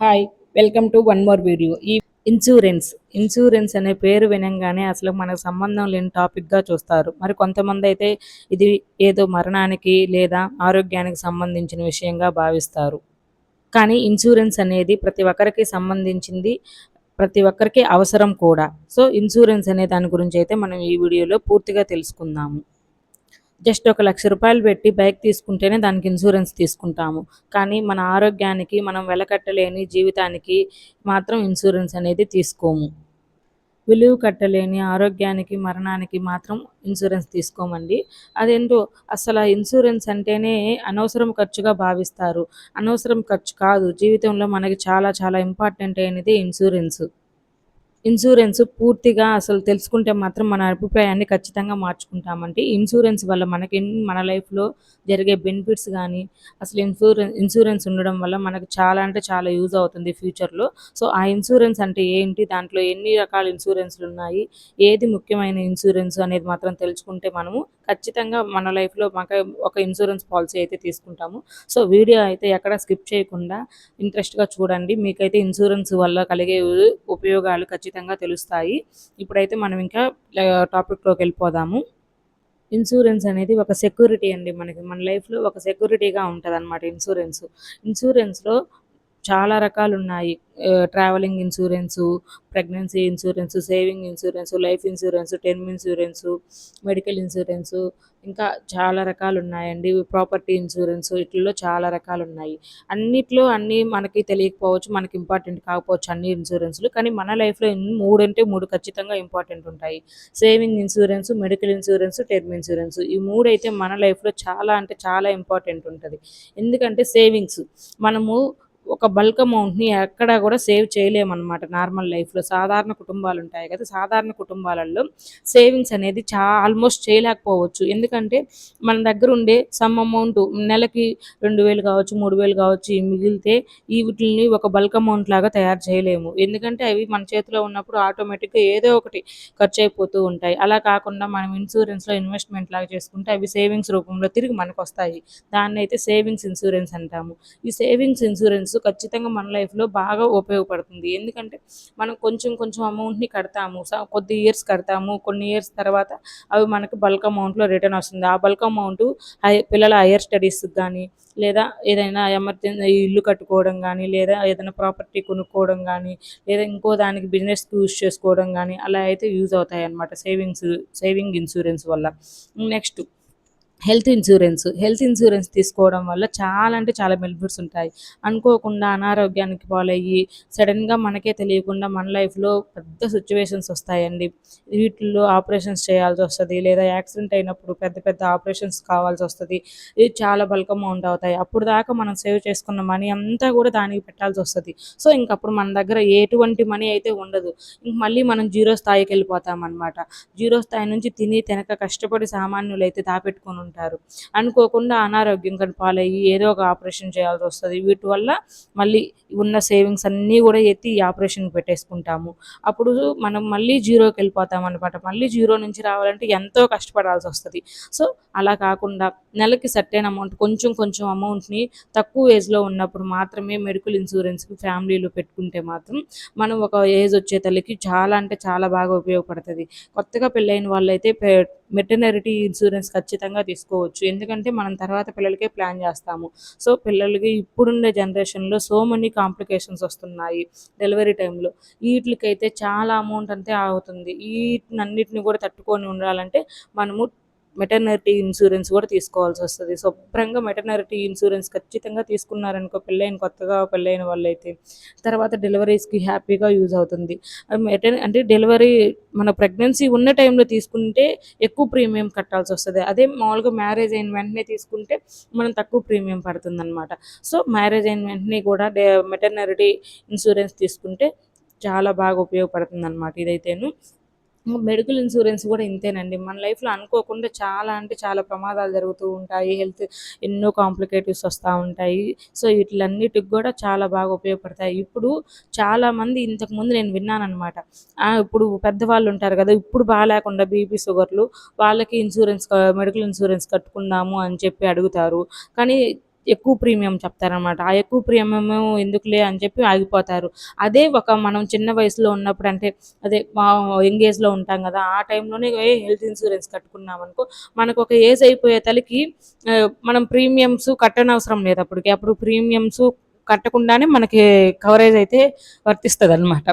Hi welcome to one more video ఈ insurance insurance అనే పేరు వినంగానే అసలు మనకు సంబంధం లేని టాపిక్గా చూస్తారు. మరి కొంతమంది అయితే ఇది ఏదో మరణానికి లేదా ఆరోగ్యానికి సంబంధించిన విషయంగా భావిస్తారు. కానీ ఇన్సూరెన్స్ అనేది ప్రతి ఒక్కరికి సంబంధించింది ప్రతి ఒక్కరికి అవసరం కూడా. సో ఇన్సూరెన్స్ అనే దాని గురించి అయితే మనం ఈ వీడియోలో పూర్తిగా తెలుసుకుందాము. జస్ట్ ఒక లక్ష రూపాయలు పెట్టి బైక్ తీసుకుంటేనే దానికి ఇన్సూరెన్స్ తీసుకుంటాము. కానీ మన ఆరోగ్యానికి మనం వెలకట్టలేని జీవితానికి మాత్రం ఇన్సూరెన్స్ అనేది తీసుకోము. విలువ కట్టలేని ఆరోగ్యానికి మరణానికి మాత్రం ఇన్సూరెన్స్ తీసుకోమండి. అదేంటో అసలు ఇన్సూరెన్స్ అంటేనే అనవసరం ఖర్చుగా భావిస్తారు. అనవసరం ఖర్చు కాదు. జీవితంలో మనకి చాలా చాలా ఇంపార్టెంట్ అయినది ఇన్సూరెన్స్. ఇన్సూరెన్స్ పూర్తిగా అసలు తెలుసుకుంటే మాత్రం మన అభిప్రాయాన్ని ఖచ్చితంగా మార్చుకుంటామండి. ఇన్సూరెన్స్ వల్ల మనకి మన లైఫ్లో జరిగే బెనిఫిట్స్ కానీ అసలు ఇన్సూరెన్స్ ఇన్సూరెన్స్ ఉండడం వల్ల మనకు చాలా అంటే చాలా యూజ్ అవుతుంది ఫ్యూచర్లో. సో ఆ ఇన్సూరెన్స్ అంటే ఏంటి? దాంట్లో ఎన్ని రకాల ఇన్సూరెన్స్లు ఉన్నాయి? ఏది ముఖ్యమైన ఇన్సూరెన్స్ అనేది మాత్రం తెలుసుకుంటే మనము ఖచ్చితంగా మన లైఫ్లో మాకు ఒక ఇన్సూరెన్స్ పాలసీ అయితే తీసుకుంటాము. సో వీడియో అయితే ఎక్కడ స్కిప్ చేయకుండా ఇంట్రెస్ట్గా చూడండి. మీకైతే ఇన్సూరెన్స్ వల్ల కలిగే ఉపయోగాలు ఖచ్చితంగా తెలుస్తాయి. ఇప్పుడైతే మనం ఇంకా టాపిక్లోకి వెళ్ళిపోదాము. ఇన్సూరెన్స్ అనేది ఒక సెక్యూరిటీ అండి మనకి. మన లైఫ్లో ఒక సెక్యూరిటీగా ఉంటుంది అనమాట ఇన్సూరెన్స్. ఇన్సూరెన్స్లో చాలా రకాలు ఉన్నాయి travelling insurance pregnancy insurance saving insurance life insurance term insurance medical insurance ఇంకా చాలా రకాలు ఉన్నాయండి ప్రాపర్టీ ఇన్సూరెన్స్ వీటిల్లో చాలా రకాలు ఉన్నాయి అన్నిట్లో అన్నీ మనకి తెలియకపోవచ్చు మనకి ఇంపార్టెంట్ కాకపోవచ్చు అన్ని ఇన్సూరెన్స్లు కానీ మన లైఫ్లో మూడు అంటే మూడు ఖచ్చితంగా ఇంపార్టెంట్ ఉంటాయి. Saving insurance medical insurance term insurance ఈ మూడు అయితే మన లైఫ్లో చాలా అంటే చాలా ఇంపార్టెంట్ ఉంటుంది. ఎందుకంటే సేవింగ్స్ మనము ఒక బల్క్ అమౌంట్ని ఎక్కడా కూడా సేవ్ చేయలేమన్నమాట నార్మల్ లైఫ్లో. సాధారణ కుటుంబాలు ఉంటాయి కదా సాధారణ కుటుంబాలలో సేవింగ్స్ అనేది చా ఆల్మోస్ట్ చేయలేకపోవచ్చు. ఎందుకంటే మన దగ్గర ఉండే సమ్ అమౌంట్ నెలకి రెండు వేలు కావచ్చు మూడు వేలు కావచ్చు మిగిలితే ఈ వీటిని ఒక బల్క్ అమౌంట్ లాగా తయారు చేయలేము. ఎందుకంటే అవి మన చేతిలో ఉన్నప్పుడు ఆటోమేటిక్గా ఏదో ఒకటి ఖర్చు అయిపోతూ ఉంటాయి. అలా కాకుండా మనం ఇన్సూరెన్స్లో ఇన్వెస్ట్మెంట్ లాగా చేసుకుంటే అవి సేవింగ్స్ రూపంలో తిరిగి మనకు వస్తాయి దాన్ని అయితే సేవింగ్స్ ఇన్సూరెన్స్ అంటాము. ఈ సేవింగ్స్ ఇన్సూరెన్స్ ఖచ్చితంగా మన లైఫ్లో బాగా ఉపయోగపడుతుంది. ఎందుకంటే మనం కొంచెం కొంచెం అమౌంట్ని కడతాము. కొద్ది ఇయర్స్ కడతాము. కొన్ని ఇయర్స్ తర్వాత అవి మనకి బల్క్ అమౌంట్లో రిటర్న్ వస్తుంది. ఆ బల్క్ అమౌంట్ హై పిల్లల హైయర్ స్టడీస్కి కానీ లేదా ఏదైనా ఎమర్జెన్సీ ఇల్లు కట్టుకోవడం కానీ లేదా ఏదైనా ప్రాపర్టీ కొనుక్కోవడం కానీ లేదా ఇంకో దానికి బిజినెస్ యూజ్ చేసుకోవడం కానీ అలా అయితే యూజ్ అవుతాయి అన్నమాట సేవింగ్స్ సేవింగ్ ఇన్సూరెన్స్ వల్ల. Next health insurance. Health insurance తీసుకోవడం వల్ల చాలా అంటే చాలా బెనిఫిట్స్ ఉంటాయి. అనుకోకుండా అనారోగ్యానికి పాలయ్యి సడన్గా మనకే తెలియకుండా మన లైఫ్లో పెద్ద సిచ్యువేషన్స్ వస్తాయండి. వీటిల్లో ఆపరేషన్స్ చేయాల్సి వస్తుంది లేదా యాక్సిడెంట్ అయినప్పుడు పెద్ద పెద్ద ఆపరేషన్స్ కావాల్సి వస్తుంది. ఇది చాలా బల్క్ అమౌంట్ అవుతాయి. అప్పుడు దాకా మనం సేవ్ చేసుకున్న మనీ అంతా కూడా దానికి పెట్టాల్సి వస్తుంది. సో ఇంకప్పుడు మన దగ్గర ఎటువంటి మనీ అయితే ఉండదు. ఇంక మళ్ళీ మనం జీరో స్థాయికి వెళ్ళిపోతాం అనమాట జీరో స్థాయి నుంచి తిని తినక కష్టపడి సామాన్యులు అయితే దాపెట్టుకుని ఉంటారు. అనుకోకుండా అనారోగ్యం కానీ పాలయ్యి ఏదో ఒక ఆపరేషన్ చేయాల్సి వస్తుంది. వీటి వల్ల మళ్ళీ ఉన్న సేవింగ్స్ అన్నీ కూడా ఎత్తి ఈ పెట్టేసుకుంటాము. అప్పుడు మనం మళ్ళీ జీరోకి వెళ్ళిపోతాం అనమాట మళ్ళీ జీరో నుంచి రావాలంటే ఎంతో కష్టపడాల్సి వస్తుంది. సో అలా కాకుండా నెలకి సర్టైన్ అమౌంట్ కొంచెం కొంచెం అమౌంట్ని తక్కువ ఏజ్లో ఉన్నప్పుడు మాత్రమే మెడికల్ ఇన్సూరెన్స్కి ఫ్యామిలీలో పెట్టుకుంటే మాత్రం మనం ఒక ఏజ్ వచ్చే తల్లికి చాలా అంటే చాలా బాగా ఉపయోగపడుతుంది. కొత్తగా పెళ్ళైన వాళ్ళైతే మెటర్నరిటీ ఇన్సూరెన్స్ ఖచ్చితంగా తీసుకోవచ్చు. ఎందుకంటే మనం తర్వాత పిల్లలకే ప్లాన్ చేస్తాము. సో పిల్లలకి ఇప్పుడుండే జనరేషన్లో సో మెనీ కాంప్లికేషన్స్ వస్తున్నాయి డెలివరీ టైంలో. వీటికైతే చాలా అమౌంట్ అంతే అవుతుంది వీటినన్నిటిని కూడా తట్టుకొని ఉండాలంటే మనము మెటర్నిటీ ఇన్సూరెన్స్ కూడా తీసుకోవాల్సి వస్తుంది. శుభ్రంగా మెటర్నిటీ ఇన్సూరెన్స్ ఖచ్చితంగా తీసుకున్నారనుకో పెళ్ళైన కొత్తగా పెళ్ళైన వాళ్ళైతే తర్వాత డెలివరీస్కి హ్యాపీగా యూజ్ అవుతుంది. మెటర్ అంటే డెలివరీ మన ప్రెగ్నెన్సీ ఉన్న టైంలో తీసుకుంటే ఎక్కువ ప్రీమియం కట్టాల్సి వస్తుంది. అదే మామూలుగా మ్యారేజ్ అయిన వెంటనే తీసుకుంటే మనం తక్కువ ప్రీమియం పడుతుంది అనమాట సో మ్యారేజ్ అయిన వెంటనే కూడా మెటర్నిటీ ఇన్సూరెన్స్ తీసుకుంటే చాలా బాగా ఉపయోగపడుతుంది అనమాట ఇదైతేను. మెడికల్ ఇన్సూరెన్స్ కూడా ఇంతేనండి. మన లైఫ్లో అనుకోకుండా చాలా అంటే చాలా ప్రమాదాలు జరుగుతూ ఉంటాయి. హెల్త్ ఎన్నో కాంప్లికేటివ్స్ వస్తూ ఉంటాయి. సో వీటిలన్నిటికి కూడా చాలా బాగా ఉపయోగపడతాయి. ఇప్పుడు చాలామంది ఇంతకుముందు నేను విన్నానమాట ఇప్పుడు పెద్దవాళ్ళు ఉంటారు కదా ఇప్పుడు బాగాలేకుండా బీపీ షుగర్లు వాళ్ళకి ఇన్సూరెన్స్ మెడికల్ ఇన్సూరెన్స్ కట్టుకుందాము అని చెప్పి అడుగుతారు. కానీ ఎక్కువ ప్రీమియం చెప్తారనమాట ఆ ఎక్కువ ప్రీమియం ఎందుకులే అని చెప్పి ఆగిపోతారు. అదే ఒక మనం చిన్న వయసులో ఉన్నప్పుడు అంటే అదే మా యంగ్ ఏజ్లో ఉంటాం కదా ఆ టైంలోనే హెల్త్ ఇన్సూరెన్స్ కట్టుకున్నాం అనుకో మనకు ఒక ఏజ్ అయిపోయే తలకి మనం ప్రీమియమ్స్ కట్టనవసరం లేదు అప్పటికి. అప్పుడు ప్రీమియమ్స్ కట్టకుండానే మనకి కవరేజ్ అయితే వర్తిస్తుంది అనమాట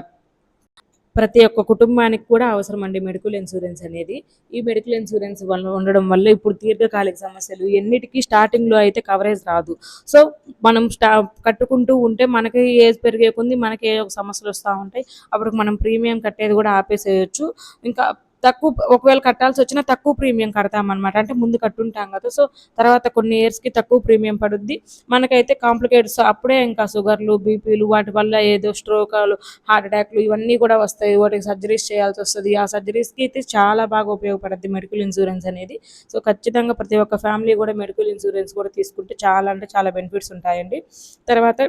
ప్రతి ఒక్క కుటుంబానికి కూడా అవసరం అండి మెడికల్ ఇన్సూరెన్స్ అనేది. ఈ మెడికల్ ఇన్సూరెన్స్ వల్ల ఉండడం వల్ల ఇప్పుడు దీర్ఘకాలిక సమస్యలు ఎన్నిటికీ స్టార్టింగ్లో అయితే కవరేజ్ రాదు. సో మనం స్టా కట్టుకుంటూ ఉంటే మనకి ఏజ్ పెరిగే కొంది మనకి ఏ ఒక సమస్యలు వస్తూ ఉంటాయి. అప్పుడు మనం ప్రీమియం కట్టేది కూడా ఆపేసేయచ్చు. ఇంకా తక్కువ ఒకవేళ కట్టాల్సి వచ్చినా తక్కువ ప్రీమియం కడతామన్నమాట. అంటే ముందు కట్టుంటాం కదా. సో తర్వాత కొన్ని ఇయర్స్కి తక్కువ ప్రీమియం పడుద్ది. మనకైతే కాంప్లికేట్స్ అప్పుడే ఇంకా షుగర్లు బీపీలు వాటి వల్ల ఏదో స్ట్రోకాలు హార్ట్ అటాక్లు ఇవన్నీ కూడా వస్తాయి. వాటికి సర్జరీస్ చేయాల్సి వస్తుంది. ఆ సర్జరీస్కి అయితే చాలా బాగా ఉపయోగపడుద్ది మెడికల్ ఇన్సూరెన్స్ అనేది. సో ఖచ్చితంగా ప్రతి ఒక్క ఫ్యామిలీ కూడా మెడికల్ ఇన్సూరెన్స్ కూడా తీసుకుంటే చాలా అంటే చాలా బెనిఫిట్స్ ఉంటాయండి. తర్వాత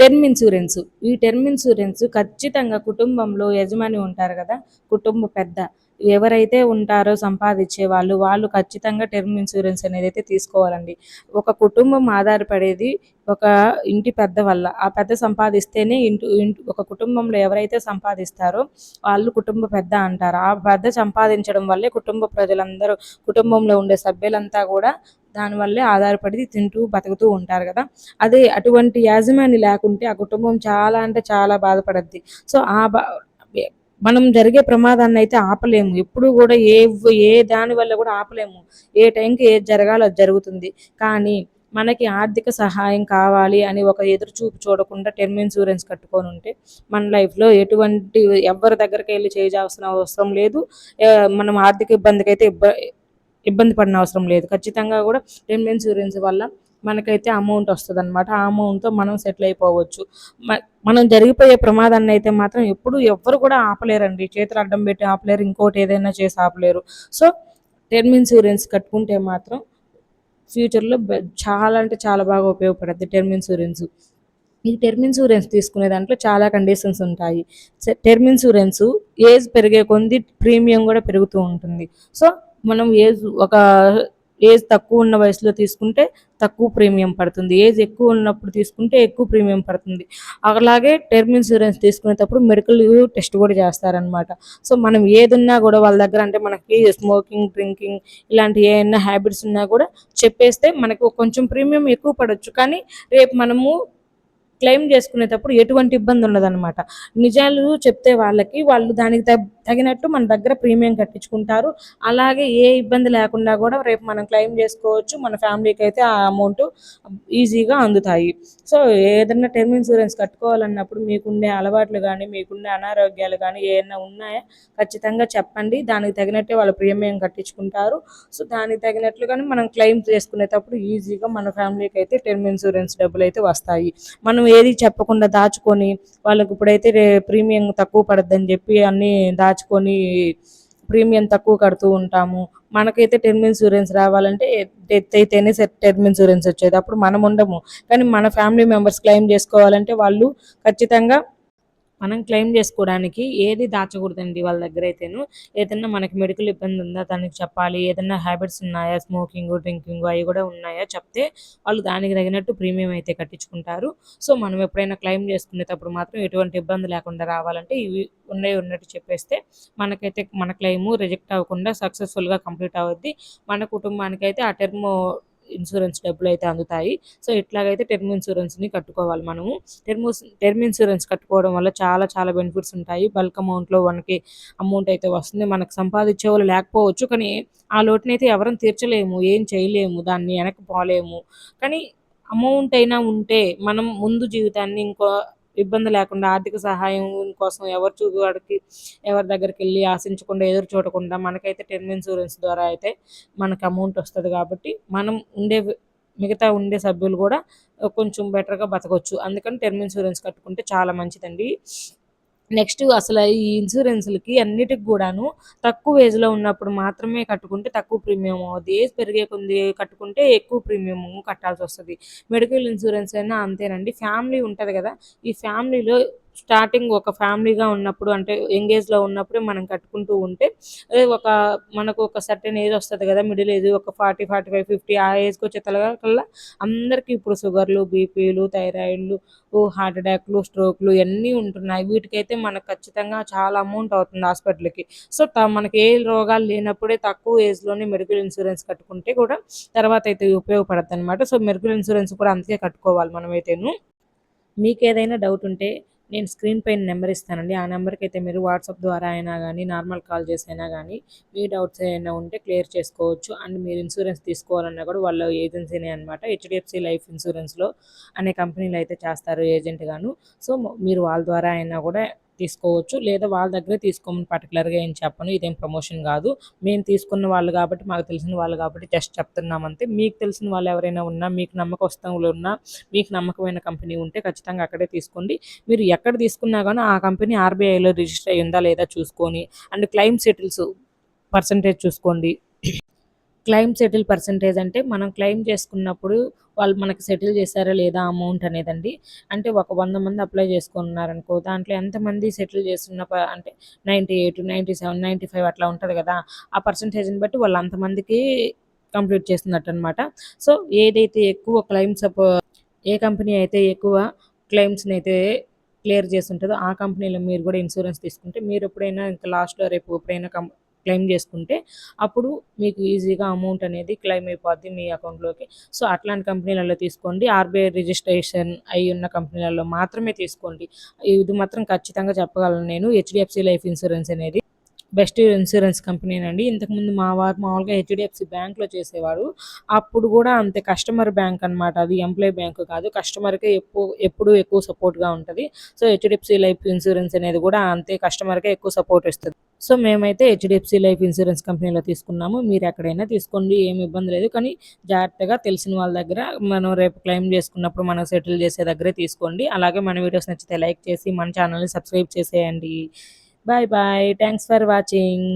టర్మ్ ఇన్సూరెన్స్. ఈ టర్మ్ ఇన్సూరెన్స్ ఖచ్చితంగా కుటుంబంలో యజమాని ఉంటారు కదా కుటుంబ పెద్ద. ఎవరైతే ఉంటారో సంపాదించే వాళ్ళు వాళ్ళు ఖచ్చితంగా టర్మ్ ఇన్సూరెన్స్ అనేది అయితే తీసుకోవాలండి. ఒక కుటుంబం ఆధారపడేది ఒక ఇంటి పెద్ద వల్ల. ఆ పెద్ద సంపాదిస్తేనే ఇంటి ఒక కుటుంబంలో ఎవరైతే సంపాదిస్తారో వాళ్ళు కుటుంబ పెద్ద అంటారు. ఆ పెద్ద సంపాదించడం వల్లే కుటుంబ ప్రజలందరూ కుటుంబంలో ఉండే సభ్యులంతా కూడా దానివల్లే ఆధారపడి తింటూ బతుకుతూ ఉంటారు కదా. అదే అటువంటి యాజమాని లేకుంటే ఆ కుటుంబం చాలా అంటే చాలా బాధపడద్ది. సో ఆ బా మనం జరిగే ప్రమాదాన్ని అయితే ఆపలేము. ఎప్పుడు కూడా ఏ ఏ దాని వల్ల కూడా ఆపలేము. ఏ టైంకి ఏది జరగాలో అది జరుగుతుంది. కానీ మనకి ఆర్థిక సహాయం కావాలి అని ఒక ఎదురు చూపు చూడకుండా టర్మ్ ఇన్సూరెన్స్ కట్టుకొని ఉంటే మన లైఫ్లో ఎటువంటి ఎవరి దగ్గరికి వెళ్ళి చేయాల్సిన అవసరం లేదు. మనం ఆర్థిక ఇబ్బందికి అయితే ఇబ్బ ఇబ్బంది పడిన అవసరం లేదు. ఖచ్చితంగా కూడా టర్మ్ ఇన్సూరెన్స్ వల్ల మనకైతే అమౌంట్ వస్తుంది అనమాట ఆ అమౌంట్తో మనం సెటిల్ అయిపోవచ్చు. మనం జరిగిపోయే ప్రమాదాన్ని అయితే మాత్రం ఎప్పుడు ఎవ్వరు కూడా ఆపలేరండి. చేతులు అడ్డం పెట్టి ఆపలేరు ఇంకోటి ఏదైనా చేసి ఆపలేరు. సో టర్మ్ ఇన్సూరెన్స్ కట్టుకుంటే మాత్రం ఫ్యూచర్లో చాలా అంటే చాలా బాగా ఉపయోగపడుతుంది టర్మ్ ఇన్సూరెన్స్ ఈ టర్మ్ ఇన్సూరెన్స్ తీసుకునే దాంట్లో చాలా కండిషన్స్ ఉంటాయి. స- టర్మ్ ఇన్సూరెన్స్ ఏజ్ పెరిగే కొద్ది ప్రీమియం కూడా పెరుగుతూ ఉంటుంది. సో మనం ఏజ్ ఒక ఏజ్ తక్కువ ఉన్న వయసులో తీసుకుంటే తక్కువ ప్రీమియం పడుతుంది. ఏజ్ ఎక్కువ ఉన్నప్పుడు తీసుకుంటే ఎక్కువ ప్రీమియం పడుతుంది. అలాగే టర్మ్ ఇన్సూరెన్స్ తీసుకునేటప్పుడు మెడికల్ టెస్ట్ కూడా చేస్తారనమాట సో మనం ఏదున్నా కూడా వాళ్ళ దగ్గర అంటే మనకి స్మోకింగ్ డ్రింకింగ్ ఇలాంటి ఏమైనా హ్యాబిట్స్ ఉన్నా కూడా చెప్పేస్తే మనకు కొంచెం ప్రీమియం ఎక్కువ పడవచ్చు కానీ రేపు మనము క్లెయిమ్ చేసుకునేటప్పుడు ఎటువంటి ఇబ్బంది ఉండదన్నమాట. నిజాలు చెప్తే వాళ్ళకి వాళ్ళు దానికి తగ్- తగినట్టు మన దగ్గర ప్రీమియం కట్టించుకుంటారు. అలాగే ఏ ఇబ్బంది లేకుండా కూడా రేపు మనం క్లెయిమ్ చేసుకోవచ్చు. మన ఫ్యామిలీకి అయితే ఆ అమౌంట్ ఈజీగా అందుతాయి. సో ఏదైనా టర్మ్ ఇన్సూరెన్స్ కట్టుకోవాలన్నప్పుడు మీకుండే అలవాట్లు కానీ మీకుండే అనారోగ్యాలు కానీ ఏమైనా ఉన్నాయా? ఖచ్చితంగా చెప్పండి. దానికి తగినట్టే వాళ్ళు ప్రీమియం కట్టించుకుంటారు. సో దానికి తగినట్లుగానే మనం క్లెయిమ్ చేసుకునేటప్పుడు ఈజీగా మన ఫ్యామిలీకి అయితే టర్మ్ ఇన్సూరెన్స్ డబ్బులు అయితే వస్తాయి. మనం ఏది చెప్పకుండా దాచుకొని వాళ్ళకి ఇప్పుడైతే ప్రీమియం తక్కువ పడద్దని చెప్పి అన్నీ దాచుకొని ప్రీమియం తక్కువ కడుతూ ఉంటాము. మనకైతే టర్మ్ ఇన్సూరెన్స్ రావాలంటే డెత్ అయితేనే టర్మ్ ఇన్సూరెన్స్ వచ్చేది. అప్పుడు మనం ఉండము. కానీ మన ఫ్యామిలీ మెంబర్స్ క్లెయిమ్ చేసుకోవాలంటే వాళ్ళు ఖచ్చితంగా మనం క్లెయిమ్ చేసుకోవడానికి ఏది దాచకూడదండి వాళ్ళ దగ్గర అయితేను. ఏదైనా మనకి మెడికల్ ఇబ్బంది ఉందా దానికి చెప్పాలి ఏదైనా హ్యాబిట్స్ ఉన్నాయా స్మోకింగ్ డ్రింకింగ్ అవి కూడా ఉన్నాయా చెప్తే వాళ్ళు దానికి తగినట్టు ప్రీమియం అయితే కట్టించుకుంటారు. సో మనం ఎప్పుడైనా క్లెయిమ్ చేసుకునేటప్పుడు మాత్రం ఎటువంటి ఇబ్బంది లేకుండా రావాలంటే ఇవి ఉన్నాయి ఉన్నట్టు చెప్పేస్తే మనకైతే మన క్లెయిమ్ రిజెక్ట్ అవ్వకుండా సక్సెస్ఫుల్గా కంప్లీట్ అవుద్ది. మన కుటుంబానికి అయితే ఆ టర్మ్ ఇన్సూరెన్స్ డబ్బులు అయితే అందుతాయి. సో ఇట్లాగైతే టర్మ్ ఇన్సూరెన్స్ని కట్టుకోవాలి మనము. టర్మ్ టర్మ్ ఇన్సూరెన్స్ కట్టుకోవడం వల్ల చాలా చాలా బెనిఫిట్స్ ఉంటాయి. బల్క్ అమౌంట్లో మనకి అమౌంట్ అయితే వస్తుంది. మనకు సంపాదించే వాళ్ళు లేకపోవచ్చు కానీ ఆ లోటుని అయితే ఎవరం తీర్చలేము. ఏం చేయలేము. దాన్ని వెనక్కి పోలేము. కానీ అమౌంట్ అయినా ఉంటే మనం ముందు జీవితాన్ని ఇంకో ఇబ్బంది లేకుండా ఆర్థిక సహాయం కోసం ఎవరు చూవాడికి ఎవరి దగ్గరికి వెళ్ళి ఆశించకుండా ఎదురు చూడకుండా మనకైతే టర్మ్ ఇన్సూరెన్స్ ద్వారా అయితే మనకు అమౌంట్ వస్తుంది కాబట్టి మనం ఉండే మిగతా ఉండే సభ్యులు కూడా కొంచెం బెటర్గా బతకొచ్చు అందుకని టర్మ్ ఇన్సూరెన్స్ కట్టుకుంటే చాలా మంచిదండి. నెక్స్ట్ అసలు ఈ ఇన్సూరెన్స్లకి అన్నిటికి కూడాను తక్కువ ఏజ్లో ఉన్నప్పుడు మాత్రమే కట్టుకుంటే తక్కువ ప్రీమియం అవుతుంది ఏజ్ పెరిగే కొంది కట్టుకుంటే ఎక్కువ ప్రీమియం కట్టాల్సి వస్తుంది. మెడికల్ ఇన్సూరెన్స్ అయినా అంతేనండి. ఫ్యామిలీ ఉంటుంది కదా. ఈ ఫ్యామిలీలో స్టార్టింగ్ ఒక ఫ్యామిలీగా ఉన్నప్పుడు అంటే ఎంగేజ్లో ఉన్నప్పుడే మనం కట్టుకుంటూ ఉంటే ఒక మనకు ఒక సర్టెన్ ఏజ్ వస్తుంది కదా! మిడిల్ ఏజ్ ఒక 40, 45, 50 ఆ ఏజ్కి వచ్చే కల్లా అందరికీ ఇప్పుడు షుగర్‌లు, బీపీలు, థైరాయిడ్‌లు, హార్ట్ అటాక్‌లు, స్ట్రోక్‌లు ఇవన్నీ ఉంటున్నాయి. వీటికైతే మనకు ఖచ్చితంగా చాలా అమౌంట్ అవుతుంది హాస్పిటల్‌కి. సో, త మనకి ఏ రోగాలు లేనప్పుడే తక్కువ ఏజ్‌లోనే మెడికల్ ఇన్సూరెన్స్ కట్టుకుంటే కూడా తర్వాత అయితే ఉపయోగపడద్దనమాట. సో, మెడికల్ ఇన్సూరెన్స్ కూడా అందుకే కట్టుకోవాలి మనమైతేను. ఏదైనా డౌట్ ఉంటే నేను స్క్రీన్ పైన నెంబర్ ఇస్తానండి. ఆ నెంబర్‌కి అయితే మీరు వాట్సాప్ ద్వారా అయినా కానీ నార్మల్ కాల్ చేసి అయినా మీ డౌట్స్ ఏమైనా ఉంటే క్లియర్ చేసుకోవచ్చు. అండ్ మీరు ఇన్సూరెన్స్ తీసుకోవాలన్నా కూడా వాళ్ళ ఏజెన్సీనే అనమాట. హెచ్డిఎఫ్సి లైఫ్ ఇన్సూరెన్స్‌లో అనే కంపెనీలు అయితే చేస్తారు ఏజెంట్‌గాను. సో, మీరు వాళ్ళ ద్వారా అయినా కూడా తీసుకోవచ్చు. లేదా వాళ్ళ దగ్గరే తీసుకోమని పర్టికులర్గా ఏం చెప్పను. ఇదేం ప్రమోషన్ కాదు మేము తీసుకున్న వాళ్ళు కాబట్టి మాకు తెలిసిన వాళ్ళు కాబట్టి జస్ట్ చెప్తున్నామంతే మీకు తెలిసిన వాళ్ళు ఎవరైనా ఉన్నా, మీకు నమ్మకస్తులు ఉన్నా, మీకు నమ్మకమైన కంపెనీ ఉంటే ఖచ్చితంగా అక్కడే తీసుకోండి. మీరు ఎక్కడ తీసుకున్నా కానీ ఆ కంపెనీ ఆర్‌బీఐలో రిజిస్టర్ అయ్యిందా లేదా చూసుకొని అండ్ క్లెయిమ్ సెటిల్స్ పర్సెంటేజ్ చూసుకోండి. క్లెయిమ్ సెటిల్ పర్సెంటేజ్ అంటే మనం క్లెయిమ్ చేసుకున్నప్పుడు వాళ్ళు మనకి సెటిల్ చేశారా లేదా అమౌంట్ అనేదండి. అంటే ఒక వంద మంది అప్లై చేసుకున్నారనుకో దాంట్లో ఎంతమంది సెటిల్ చేస్తున్న ప అంటే 98, 97, 95 అట్లా ఉంటుంది కదా ఆ పర్సెంటేజ్‌ని బట్టి వాళ్ళు అంతమందికి కంప్లీట్ చేస్తున్నట్టు అనమాట సో, ఏదైతే ఎక్కువ క్లెయిమ్స్ అప్ ఏ కంపెనీ అయితే ఎక్కువ క్లెయిమ్స్‌నైతే క్లియర్ చేసుంటదో ఆ కంపెనీలో మీరు కూడా ఇన్సూరెన్స్ తీసుకుంటే మీరు ఎప్పుడైనా ఇంకా లాస్ట్‌లో రేపు ఎప్పుడైనా కం క్లెయిమ్ చేసుకుంటే అప్పుడు మీకు ఈజీగా అమౌంట్ అనేది క్లెయిమ్ అయిపోద్ది మీ అకౌంట్‌లోకి. సో, అట్లాంటి కంపెనీలలో తీసుకోండి. ఆర్‌బీఐ రిజిస్ట్రేషన్ అయ్యున్న కంపెనీలలో మాత్రమే తీసుకోండి. ఇది మాత్రం ఖచ్చితంగా చెప్పగలను నేను. హెచ్డిఎఫ్సి లైఫ్ ఇన్సూరెన్స్ అనేది బెస్ట్ ఇన్సూరెన్స్ కంపెనీనండి. ఇంతకుముందు మా వారు మామూలుగా హెచ్డిఎఫ్సి బ్యాంక్‌లో చేసేవారు. అప్పుడు కూడా అంతే కస్టమర్ బ్యాంక్ అనమాట. అది ఎంప్లాయీ బ్యాంక్ కాదు. కస్టమర్‌కే ఎప్పు ఎప్పుడూ ఎక్కువ సపోర్ట్‌గా ఉంటుంది సో, హెచ్డిఎఫ్సి లైఫ్ ఇన్సూరెన్స్ అనేది కూడా అంతే కస్టమర్‌కే ఎక్కువ సపోర్ట్ ఇస్తుంది సో, మేమైతే హెచ్డిఎఫ్సి లైఫ్ ఇన్సూరెన్స్ కంపెనీలో తీసుకున్నాము. మీరు ఎక్కడైనా తీసుకోండి. ఏమి ఇబ్బంది లేదు. కానీ జాగ్రత్తగా తెలిసిన వాళ్ళ దగ్గర మనం రేపు క్లెయిమ్ చేసుకున్నప్పుడు మనం సెటిల్ చేసే దగ్గరే తీసుకోండి. అలాగే మన వీడియోస్ నచ్చితే లైక్ చేసి మన ఛానల్‌ని సబ్స్క్రైబ్ చేసేయండి. Bye bye. Thanks for watching.